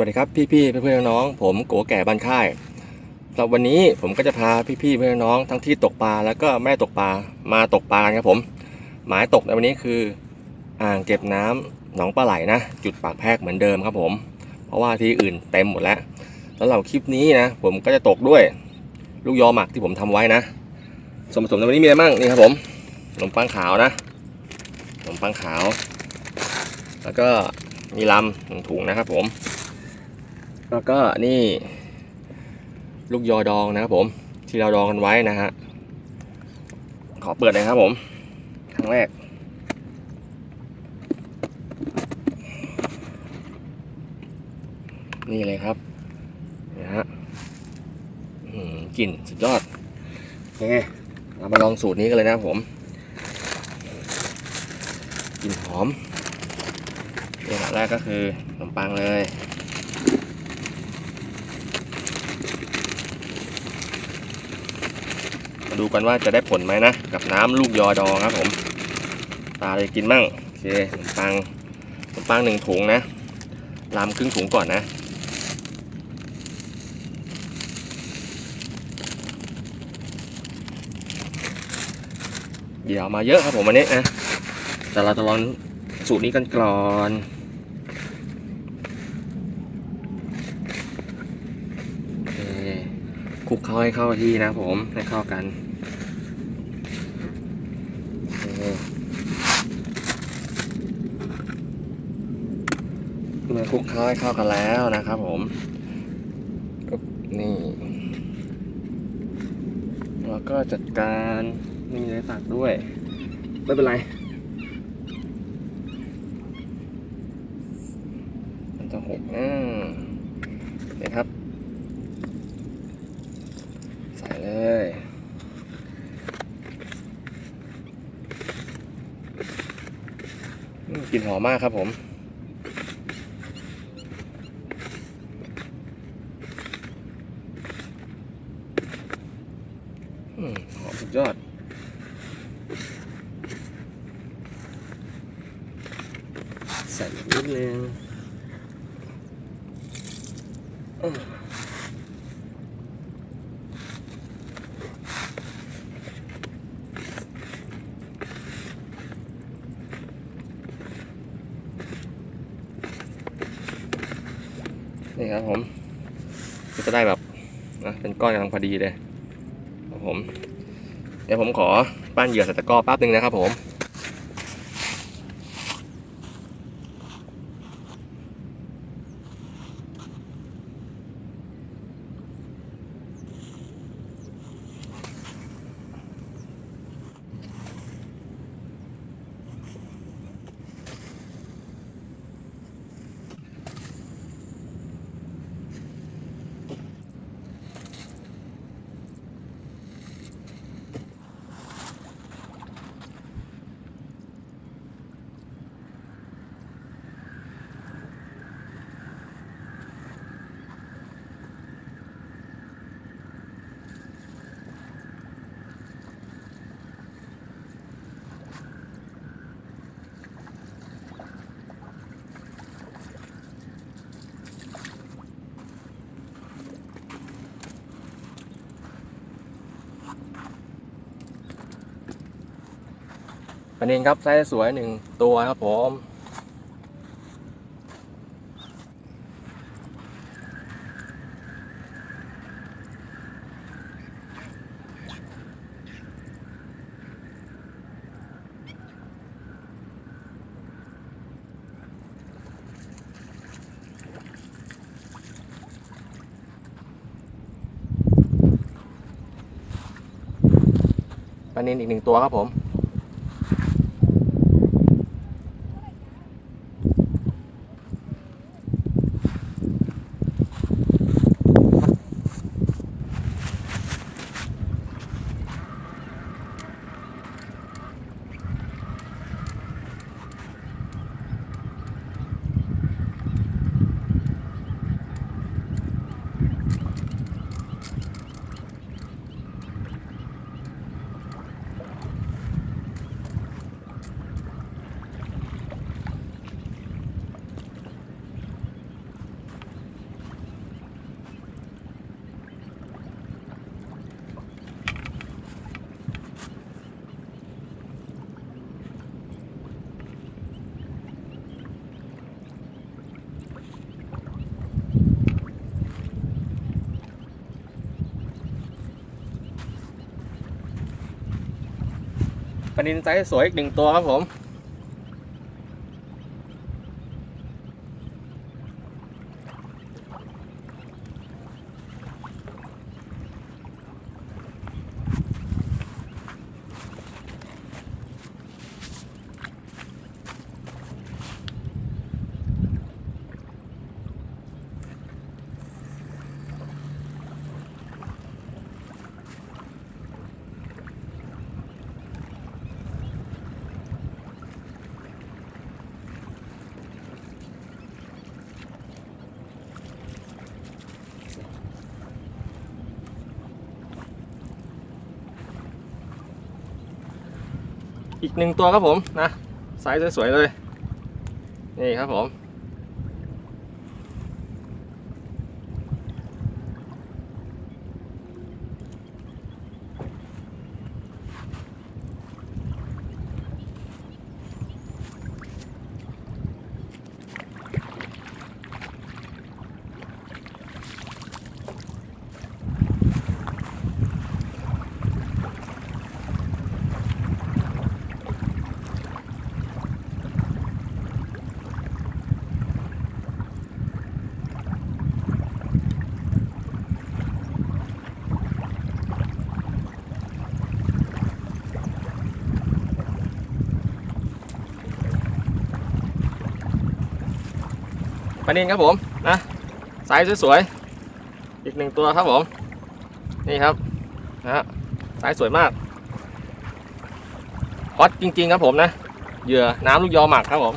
วัสดีครับพี่ๆเพื่อนๆน้องๆผมโกแก่บ้านค่ายสำหรับวันนี้ผมก็จะพาพี่ๆเพื่อนๆน้องทั้งที่ตกปลาแล้วก็ไม่ตกปลามาตกปลากันครับผม หมายตกในวันนี้คืออ่างเก็บน้ำหนองปลาไหลนะ จุดปากแพรกเหมือนเดิมครับผม เพราะว่าที่อื่นเต็มหมดแล้วแล้วเราคลิปนี้นะ ผมก็จะตกด้วยลูกยอหมักที่ผมทำไว้นะส่วนผสมในวันนี้มีอะไรบ้างนี่ครับผมขนมปังขาวนะขนมปังขาว แล้วก็มีลำหนึ่งถุงนะครับผม แล้วก็นี่ลูกยอดองนะครับผมที่เราดองกันไว้นะฮะขอเปิดเลยครับผมครั้งแรก นี่เลยครับนะฮะอื้อหือกลิ่นสุดยอดโอเคเรามาลองสูตรนี้กันเลยนะครับผมกลิ่นหอมนี่อันแรกก็คือขนมปังเลย มา ดูกันว่าจะได้ผลไหมนะ กับน้ำลูกยอดองครับผมปลาเลยกินมั่งโอเคขนมปังขนมปังหนึ่งถุงนะลามครึ่งถุงก่อนนะเดี๋ยวมาเยอะครับผมวันนี้นะแต่เราจะลองสูตรนี้กันก่อนโอเคคลุกเข้าให้เข้าที่นะผมให้เข้ากันโอเคเมื่อคลุกเข้าให้เข้ากันแล้วนะครับผมนี่แล้วก็จัดการนี่เลยตักด้วย ไม่เป็นไร มันจะหกอ่านี่ครับ ใส่เลยกลิ่นหอมมากครับผม หอมสุดยอด ใส่นิดนึงนี่ครับผม ก็จะได้แบบนะเป็นก้อนกำลังพอดีเลย เดี๋ยวผมขอปั้นเหยื่อใส่ตะกร้อแป๊บนึงนะครับผม ปลานินครับไซส์สวยหนึ่งตัวครับผมปลานินอีกหนึ่งตัวครับผม ปลานินไซส์สวยอีกหนึ่งตัวครับผม อีกหนึ่งตัวครับผมนะไซส์สวยๆเลย นี่ครับผม ปลานินครับผมนะไซส์สวยๆอีกหนึ่งตัวครับผม นี่ครับนะฮะไซส์สวยมากฮอตจริงๆครับผมนะเหยื่อน้ำลูกยอหมักครับผม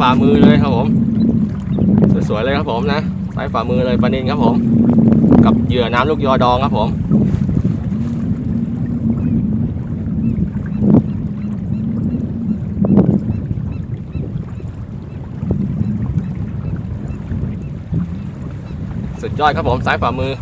ฝ่ามือเลยครับผม สวยๆเลยครับผมนะไซส์ฝ่ามือเลยปลานินครับผม กับเหยื่อน้ำลูกยอดองครับผมสุดยอดครับผมซ้ายฝ่ามือ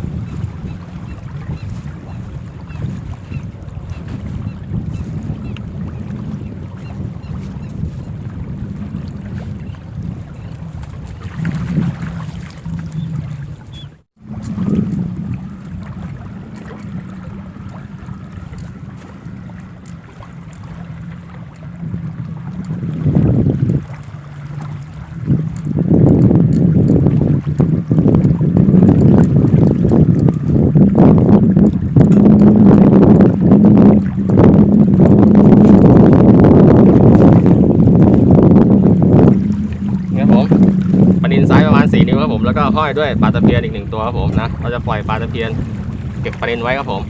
ครับผมปลานินไซส์ประมาณ 4 นิ้วครับ ผมแล้วก็ห้อยด้วยปลาตะเพียนอีกหนึ่งตัวครับผมนะเราจะปล่อยปลาตะเพียนเก็บประเด็นไว้ครับผม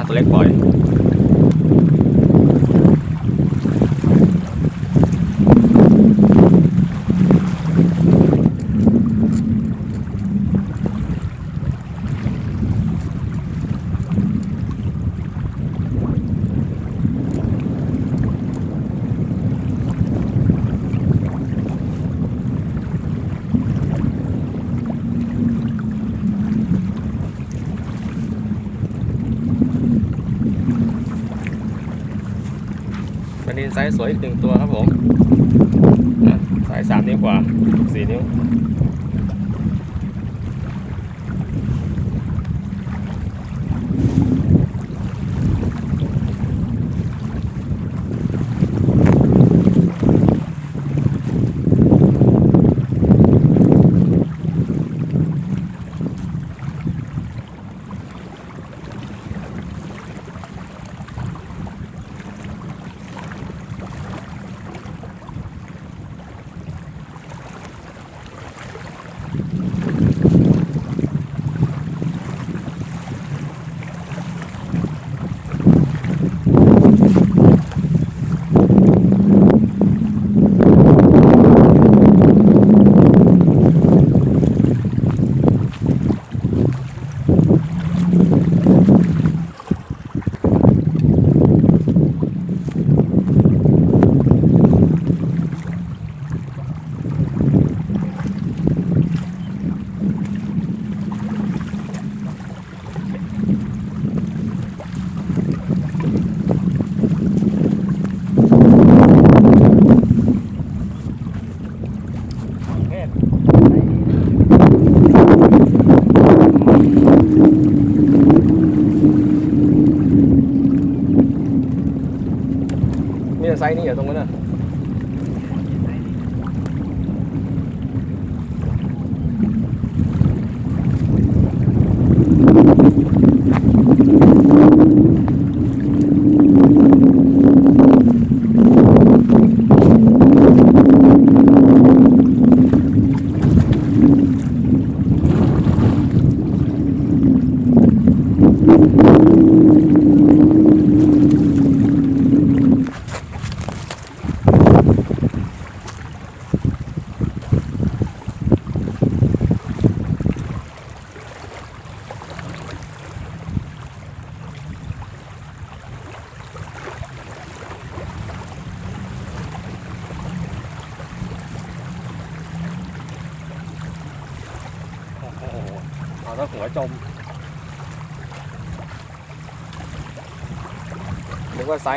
นะตัวเล็กปล่อย ไซส์สวยอีกหนึ่งตัวครับผมสายสามนิ้วกว่าสี่นิ้ว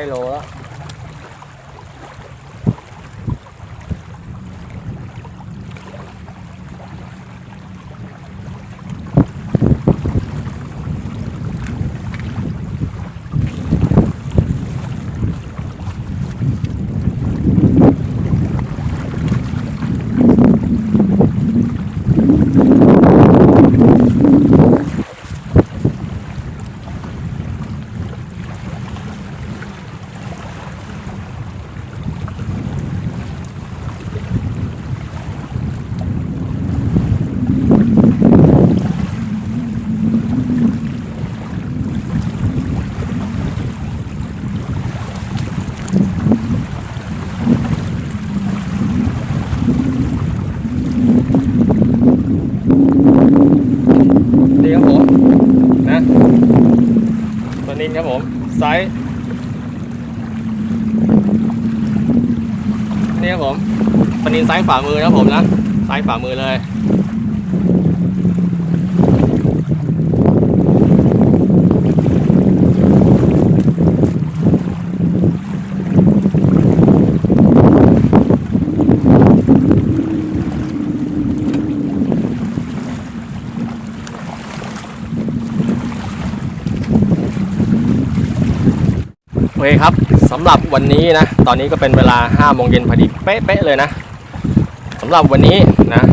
โลแล้ว นี่ครับผมนะปลานินครับผมไซส์นี่ครับผมปลา นินไซส์ฝ่ามือนะผมนะไซส์ฝ่ามือเลยโอเคครับสำหรับวันนี้นะ ตอนนี้ก็เป็นเวลา5โมงเย็นพอดีเป๊ะๆเลยนะ หรับวันนี้นะ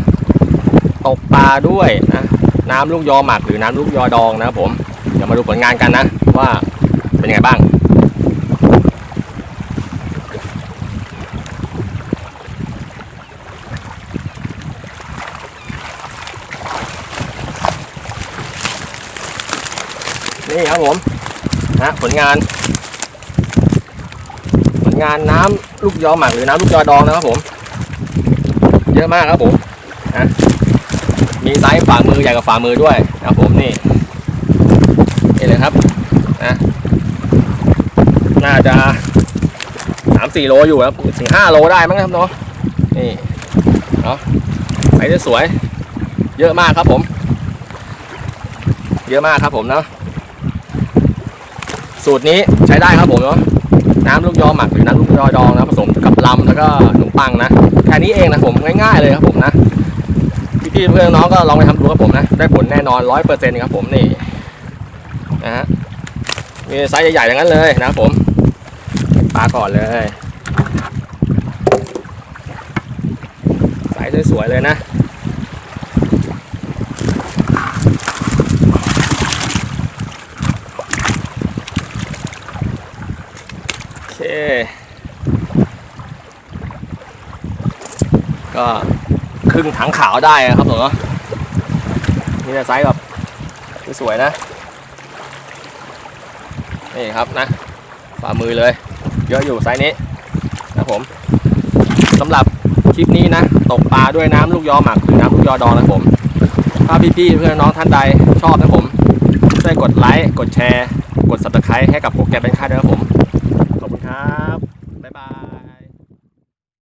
ตกปลาด้วยนะน้ำลูกยอหมักหรือน้ำลูกยอดองนะครับผมเดี๋ยวมาดูผลงานกันนะว่าเป็นยังไงบ้างนี่ครับผมนะผลงาน ผลงานน้ำลูกยอหมักหรือน้ำลูกยอดองนะครับผม ยอะมากครับผมนะมีไซส์ฝ่ามือใหญ่กว่าฝ่ามือด้วยนะครับผมนี่นี่เลยครับนะน่าจะสามสี่โลอยู่ครับถึงห้าโลได้มั้งครับเนาะนี่เนาะไซส์สวยเยอะมากครับผม เยอะมากครับผมเนาะสูตรนี้ใช้ได้ครับผมเนาะน้ำลูกยอหมักหรือน้ำลูกยอดองนะผสมกับลำแล้วก็ขนมปังนะ แค่นี้เองนะผมง่ายๆเลยครับผมนะพี่ๆเพื่อนน้องก็ลองไปทำดูครับผมนะ ได้ผลแน่นอนร้อยเปอร์เซ็นต์ครับผมนี่นะฮะมีไซส์ใหญ่ๆอย่างนั้นเลยนะครับผมปลาก่อนเลยไซส์สวยๆเลยนะโอเค ก็ครึ่งถังขาวได้นะครับผมเนาะนี่จะไซส์แบบสวยนะ นี่ครับนะฝ่ามือเลย เยอะอยู่ไซส์นี้นะผมสำหรับคลิปนี้นะ ตกปลาด้วยน้ำลูกยอหมักหรือน้ำลูกยอดองนะผม ถ้าพี่ๆเพื่อนน้องท่านใดชอบนะผมช่วยกดไลค์ กดแชร์ กด subscribe ให้กับโปรแกรมเป็นค่าด้วยครับผมขอบคุณครับ